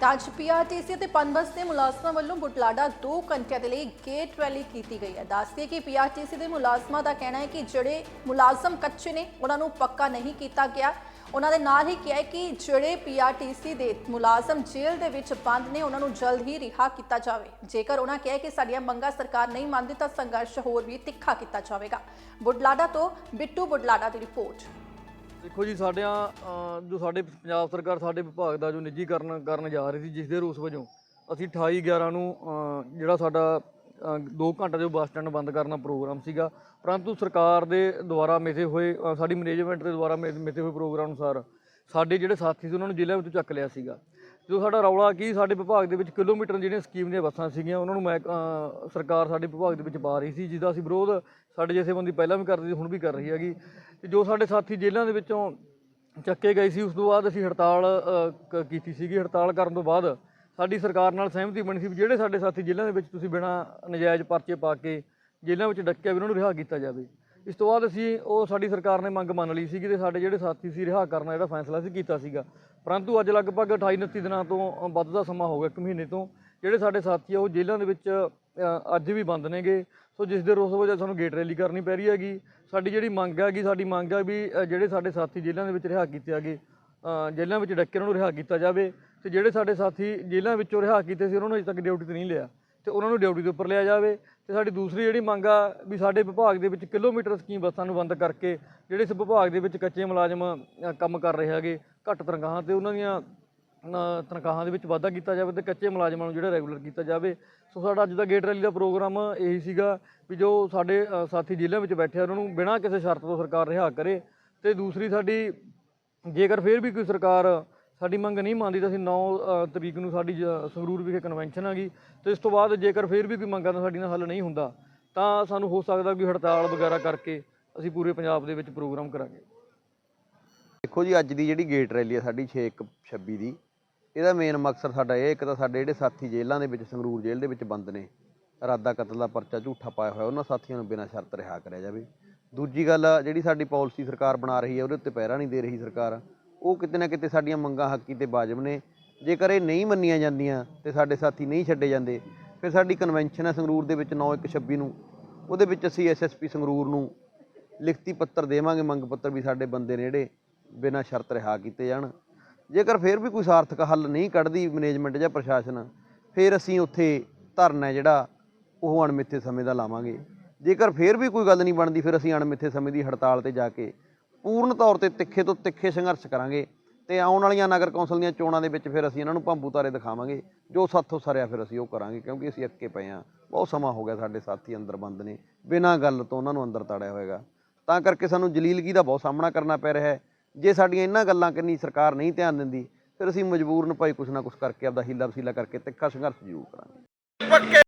ਤਾਂ ਅੱਜ ਪੀਆਰਟੀਸੀ ਅਤੇ ਪਨਬਸ ਦੇ ਮੁਲਾਜ਼ਮਾਂ ਵੱਲੋਂ ਬੁਟਲਾਡਾ 2 ਘੰਟਿਆਂ ਦੇ ਲਈ ਗੇਟ ਰੈਲੀ ਕੀਤੀ ਗਈ ਹੈ। ਦੱਸਦੇ ਕਿ ਪੀਆਰਟੀਸੀ ਦੇ ਮੁਲਾਜ਼ਮਾਂ ਦਾ ਕਹਿਣਾ ਹੈ ਕਿ ਜਿਹੜੇ ਮੁਲਾਜ਼ਮ ਕੱਚੇ ਨੇ, ਉਹਨਾਂ ਨੂੰ ਪੱਕਾ ਨਹੀਂ ਕੀਤਾ ਗਿਆ। ਉਹਨਾਂ ਦੇ ਨਾਲ ਹੀ ਕਿਹਾ ਕਿ ਜਿਹੜੇ ਪੀਆਰਟੀਸੀ ਦੇ ਮੁਲਾਜ਼ਮ ਜੇਲ੍ਹ ਦੇ ਵਿੱਚ ਬੰਦ ਨੇ, ਉਹਨਾਂ ਨੂੰ ਜਲਦ ਹੀ ਰਿਹਾ ਕੀਤਾ ਜਾਵੇ। ਜੇਕਰ ਉਹਨਾਂ ਕਿਹਾ ਕਿ ਸਾਡੀਆਂ ਮੰਗਾਂ ਸਰਕਾਰ ਨਹੀਂ ਮੰਨਦੀ, ਤਾਂ ਸੰਘਰਸ਼ ਹੋਰ ਵੀ ਤਿੱਖਾ ਕੀਤਾ ਜਾਵੇਗਾ। ਬੁਟਲਾਡਾ ਤੋਂ ਬਿੱਟੂ ਬੁਟਲਾਡਾ ਦੀ ਰਿਪੋਰਟ। ਦੇਖੋ ਜੀ, ਸਾਡਿਆਂ ਜੋ ਸਾਡੇ ਪੰਜਾਬ ਸਰਕਾਰ ਸਾਡੇ ਵਿਭਾਗ ਦਾ ਜੋ ਨਿੱਜੀਕਰਨ ਕਰਨ ਜਾ ਰਹੀ ਸੀ ਜਿਸ ਦੇ ਰੂਸ ਵਜੋਂ, ਅਸੀਂ 28 11 ਨੂੰ ਜਿਹੜਾ ਸਾਡਾ 2 ਘੰਟੇ ਜੋ ਬੱਸ ਸਟੈਂਡ ਬੰਦ ਕਰਨਾ ਪ੍ਰੋਗਰਾਮ ਸੀਗਾ, ਪਰੰਤੂ ਸਰਕਾਰ ਦੇ ਦੁਆਰਾ ਮਿਥੇ ਹੋਏ ਸਾਡੀ ਮੈਨੇਜਮੈਂਟ ਦੇ ਦੁਆਰਾ ਮਿ- ਮਿਥੇ ਹੋਏ ਪ੍ਰੋਗਰਾਮ ਅਨੁਸਾਰ, ਸਾਡੇ ਜਿਹੜੇ ਸਾਥੀ ਸੀ, ਉਹਨਾਂ ਨੂੰ ਜ਼ਿਲ੍ਹਿਆਂ ਵਿੱਚੋਂ ਚੱਕ ਲਿਆ ਸੀਗਾ। ਜੋ ਸਾਡਾ ਰੌਲਾ ਕੀ, ਸਾਡੇ ਵਿਭਾਗ ਦੇ ਵਿੱਚ ਕਿਲੋਮੀਟਰ ਜਿਹੜੀਆਂ ਸਕੀਮ ਦੀਆਂ ਬੱਸਾਂ ਸੀਗੀਆਂ, ਉਹਨਾਂ ਨੂੰ ਮੈਂ ਸਰਕਾਰ ਸਾਡੇ ਵਿਭਾਗ ਦੇ ਵਿੱਚ ਪਾ ਰਹੀ ਸੀ ਜਿਹਦਾ ਅਸੀਂ ਵਿਰੋਧ ਸਾਡੇ ਜਥੇਬੰਦੀ ਪਹਿਲਾਂ ਵੀ ਕਰਦੀ ਸੀ, ਹੁਣ ਵੀ ਕਰ ਰਹੀ ਹੈਗੀ। ਤੇ ਜੋ ਸਾਡੇ ਸਾਥੀ ਜੇਲ੍ਹਾਂ ਦੇ ਵਿੱਚੋਂ ਚੱਕੇ ਗਏ ਸੀ, ਉਸ ਤੋਂ ਬਾਅਦ ਅਸੀਂ ਹੜਤਾਲ ਕ- ਕੀਤੀ ਸੀਗੀ। ਹੜਤਾਲ ਕਰਨ ਤੋਂ ਬਾਅਦ ਸਾਡੀ ਸਰਕਾਰ ਨਾਲ ਸਹਿਮਤੀ ਬਣੀ ਸੀ ਵੀ ਜਿਹੜੇ ਸਾਡੇ ਸਾਥੀ ਜੇਲ੍ਹਾਂ ਦੇ ਵਿੱਚ ਤੁਸੀਂ ਬਿਨਾਂ ਨਜਾਇਜ਼ ਪਰਚੇ ਪਾ ਕੇ ਜੇਲ੍ਹਾਂ ਵਿੱਚ ਡੱਕਿਆ ਵੀ ਉਹਨਾਂ ਨੂੰ ਰਿਹਾ ਕੀਤਾ ਜਾਵੇ। ਇਸ ਤੋਂ ਬਾਅਦ ਅਸੀਂ ਉਹ ਸਾਡੀ ਸਰਕਾਰ ਨੇ ਮੰਗ ਮੰਨ ਲਈ ਸੀਗੀ ਤੇ ਸਾਡੇ ਜਿਹੜੇ ਸਾਥੀ ਸੀ ਰਿਹਾ ਕਰਨਾ ਜਿਹੜਾ ਫੈਸਲਾ ਸੀ ਕੀਤਾ ਸੀਗਾ। ਪਰੰਤੂ ਅੱਜ ਲਗਭਗ 28 29 ਦਿਨਾਂ ਤੋਂ ਵੱਧ ਦਾ ਸਮਾਂ ਹੋ ਗਿਆ ਇੱਕ ਮਹੀਨੇ ਤੋਂ। ਜਿਹੜੇ ਸਾਡੇ ਸਾਥੀ ਆ ਉਹ ਜੇਲ੍ਹਾਂ ਦੇ ਵਿੱਚ ਅੱਜ ਵੀ ਬੰਦ ਨੇਗੇ। ਸੋ ਜਿਸ ਦੇ ਰੋਸ ਵਜ੍ਹਾ ਸਾਨੂੰ ਗੇਟ ਰੈਲੀ ਕਰਨੀ ਪੈ ਰਹੀ ਹੈਗੀ। ਸਾਡੀ ਜਿਹੜੀ ਮੰਗ ਹੈਗੀ ਸਾਡੀ ਮੰਗ ਹੈ ਵੀ ਜਿਹੜੇ ਸਾਡੇ ਸਾਥੀ ਜੇਲ੍ਹਾਂ ਦੇ ਵਿੱਚ ਰਿਹਾ ਕੀਤੇ ਹੈਗੇ ਅ, ਜੇਲ੍ਹਾਂ ਵਿੱਚ ਡੱਕੇ ਉਹਨਾਂ ਨੂੰ ਰਿਹਾ ਕੀਤਾ ਜਾਵੇ। ਤੇ ਜਿਹੜੇ ਸਾਡੇ ਸਾਥੀ ਜੇਲ੍ਹਾਂ ਵਿੱਚੋਂ ਰਿਹਾ ਕੀਤੇ ਸੀ ਉਹਨਾਂ ਨੂੰ ਅਜੇ ਤੱਕ ਡਿਊਟੀ ਤੇ ਨਹੀਂ ਲਿਆ। ਤੇ ਉਹਨਾਂ ਨੂੰ ਡਿਊਟੀ ਦੇ ਉੱਪਰ ਲਿਆ ਜਾਵੇ ਤੇ ਸਾਡੀ ਦੂਸਰੀ ਜਿਹੜੀ ਮੰਗ ਆ ਵੀ ਸਾਡੇ ਵਿਭਾਗ ਦੇ ਵਿੱਚ ਕਿਲੋਮੀਟਰ ਸਕੀਮ ਬੱਸਾਂ ਨੂੰ ਬੰਦ ਕਰਕੇ ਜਿਹੜੇ ਇਸ ਵਿਭਾਗ ਦੇ ਵਿੱਚ ਕੱਚੇ ਮੁਲਾਜ਼ਮ ਅ, ਕੰਮ ਕਰ ਰਹੇ ਹੈਗੇ ਘੱਟ ਤਨਖਾਹਾਂ ਤੇ ਉਹਨਾਂ ਦੀਆਂ ਅ, ਤਨਖਾਹਾਂ ਦੇ ਵਿੱਚ ਵਾਧਾ ਕੀਤਾ ਜਾਵੇ ਤੇ ਕੱਚੇ ਮੁਲਾਜ਼ਮਾਂ ਨੂੰ ਜਿਹੜਾ ਰੈਗੂਲਰ ਕੀਤਾ ਜਾਵੇ। ਸੋ ਸਾਡਾ ਅੱਜ ਦਾ ਗੇਟ ਰੈਲੀ ਦਾ ਪ੍ਰੋਗਰਾਮ ਇਹੀ ਸੀਗਾ ਵੀ ਜੋ ਸਾਡੇ ਅ, ਸਾਥੀ ਜ਼ਿਲ੍ਹਿਆਂ ਵਿੱਚ ਬੈਠੇ ਆ ਉਹਨਾਂ ਨੂੰ ਬਿਨਾਂ ਕਿਸੇ ਸ਼ਰਤ ਤੋਂ ਸਰਕਾਰ ਰਿਹਾ ਕਰੇ ਤੇ ਦੂਸਰੀ ਸਾਡੀ ਜੇਕਰ ਫਿਰ ਵੀ ਕੋਈ ਸਰਕਾਰ ਸਾਡੀ ਮੰਗ ਨਹੀਂ ਮੰਨਦੀ ਤਾਂ ਅਸੀਂ 9 ਤਰੀਕ ਨੂੰ ਸਾਡੀ ਜ- ਸੰਗਰੂਰ ਵਿਖੇ ਕਨਵੈਨਸ਼ਨ ਹੈਗੀ ਤੇ ਇਸ ਤੋਂ ਬਾਅਦ ਜੇਕਰ ਫਿਰ ਵੀ ਕੋਈ ਮੰਗਾਂ ਦਾ ਸਾਡੀ ਨਾਲ ਹੱਲ ਨਹੀਂ ਹੁੰਦਾ ਤਾਂ ਸਾਨੂੰ ਹੋ ਸਕਦਾ ਕਿ ਹੜਤਾਲ ਵਗੈਰਾ ਕਰਕੇ ਅਸੀਂ ਪੂਰੇ ਪੰਜਾਬ ਦੇ ਵਿੱਚ ਪ੍ਰੋਗਰਾਮ ਕਰਾਂਗੇ। ਦੇਖੋ ਜੀ ਅੱਜ ਦੀ ਜਿਹੜੀ ਗੇਟ ਰੈਲੀ ਆ ਸਾਡੀ 6/26 ਦੀ ਇਹਦਾ ਮੇਨ ਮਕਸਦ ਸਾਡਾ ਇਹ ਇੱਕ ਤਾਂ ਸਾਡੇ ਜਿਹੜੇ ਸਾਥੀ ਜੇਲ੍ਹਾਂ ਦੇ ਵਿੱਚ ਸੰਗਰੂਰ ਜੇਲ੍ਹ ਦੇ ਵਿੱਚ ਬੰਦ ਨੇ। ਇਰਾਦਾ ਕਤਲ ਦਾ ਪਰਚਾ ਝੂਠਾ ਪਾਇਆ ਹੋਇਆ ਉਹਨਾਂ ਸਾਥੀਆਂ ਨੂੰ ਬਿਨਾਂ ਸ਼ਰਤ ਰਿਹਾ ਕਰਿਆ ਜਾਵੇ। ਦੂਜੀ ਗੱਲ ਆ, ਜਿਹੜੀ ਸਾਡੀ ਪਾਲਿਸੀ ਸਰਕਾਰ ਬਣਾ ਰਹੀ ਹੈ ਉਹਦੇ ਉੱਤੇ ਪਹਿਰਾ ਨਹੀਂ ਦੇ ਰਹੀ ਸਰਕਾਰ। ਉਹ ਕਿਤੇ ਨਾ ਕਿਤੇ ਸਾਡੀਆਂ ਮੰਗਾਂ ਹੱਕੀ ਤੇ ਵਾਜਬ ਨੇ। ਜੇਕਰ ਇਹ ਨਹੀਂ ਮੰਨੀਆਂ ਜਾਂਦੀਆਂ ਤੇ ਸਾਡੇ ਸਾਥੀ ਨਹੀਂ ਛੱਡੇ ਜਾਂਦੇ, ਫਿਰ ਸਾਡੀ ਕਨਵੈਨਸ਼ਨ ਹੈ ਸੰਗਰੂਰ ਦੇ ਵਿੱਚ 9/1/26 ਨੂੰ। ਉਹਦੇ ਵਿੱਚ ਅਸੀਂ ਐਸਐਸਪੀ ਸੰਗਰੂਰ ਨੂੰ ਲਿਖਤੀ ਪੱਤਰ ਦੇਵਾਂਗੇ, ਮੰਗ ਪੱਤਰ ਵੀ ਸਾਡੇ ਬੰਦੇ ਨੇ ਜਿਹੜੇ ਬਿਨਾਂ ਸ਼ਰਤ ਰਿਹਾ ਕੀਤੇ ਜਾਣ। ਜੇਕਰ ਫਿਰ ਵੀ ਕੋਈ ਸਾਰਥਕ ਹੱਲ ਨਹੀਂ ਕੱਢਦੀ ਮੈਨੇਜਮੈਂਟ ਜਾਂ ਪ੍ਰਸ਼ਾਸਨ, ਫਿਰ ਅਸੀਂ ਉੱਥੇ ਧਰਨਾ ਹੈ ਜਿਹੜਾ ਉਹ ਅਣਮਿੱਥੇ ਸਮੇਂ ਦਾ ਲਾਵਾਂਗੇ। ਜੇਕਰ ਫਿਰ ਵੀ ਕੋਈ ਗੱਲ ਨਹੀਂ ਬਣਦੀ, ਫਿਰ ਅਸੀਂ ਅਣਮਿੱਥੇ ਸਮੇਂ ਦੀ ਹੜਤਾਲ ਤੇ ਜਾ ਕੇ ਪੂਰਨ ਤੌਰ ਤੇ ਤਿੱਖੇ ਤੋਂ ਤਿੱਖੇ ਸੰਘਰਸ਼ ਕਰਾਂਗੇ ਤੇ ਆਉਣ ਵਾਲੀਆਂ ਨਗਰ ਕੌਂਸਲ ਦੀਆਂ ਚੋਣਾਂ ਦੇ ਵਿੱਚ ਫਿਰ ਅਸੀਂ ਇਹਨਾਂ ਨੂੰ ਭੰਬੂ ਤਾਰੇ ਦਿਖਾਵਾਂਗੇ। ਜੋ ਸਾਥੋਂ ਸਰਿਆ ਫਿਰ ਅਸੀਂ ਉਹ ਕਰਾਂਗੇ ਕਿਉਂਕਿ ਅਸੀਂ ਅੱਕੇ ਪਏ ਹਾਂ। ਬਹੁਤ ਸਮਾਂ ਹੋ ਗਿਆ ਸਾਡੇ ਸਾਥੀ ਅੰਦਰ ਬੰਦ ਨੇ, ਬਿਨਾਂ ਗੱਲ ਤੋਂ ਉਹਨਾਂ ਨੂੰ ਅੰਦਰ ਤਾੜਿਆ ਹੋਏਗਾ। ਤਾਂ ਕਰਕੇ ਸਾਨੂੰ ਜਲੀਲਗੀ ਦਾ ਬਹੁਤ ਸਾਹਮਣਾ ਕਰਨਾ ਪੈ ਰਿਹਾ ਹੈ। ਜੇ ਸਾਡੀਆਂ ਇਹਨਾਂ ਗੱਲਾਂ ਕੰਨੀ ਸਰਕਾਰ ਨਹੀਂ ਧਿਆਨ ਦਿੰਦੀ, ਫਿਰ ਅਸੀਂ ਮਜਬੂਰਨ ਭਾਈ ਕੁਛ ਨਾ ਕੁਛ ਕਰਕੇ ਆਪਦਾ ਹੀਲਾ ਵਸੀਲਾ ਕਰਕੇ ਤਿੱਖਾ ਸੰਘਰਸ਼ ਜ਼ਰੂਰ ਕਰਾਂਗੇ।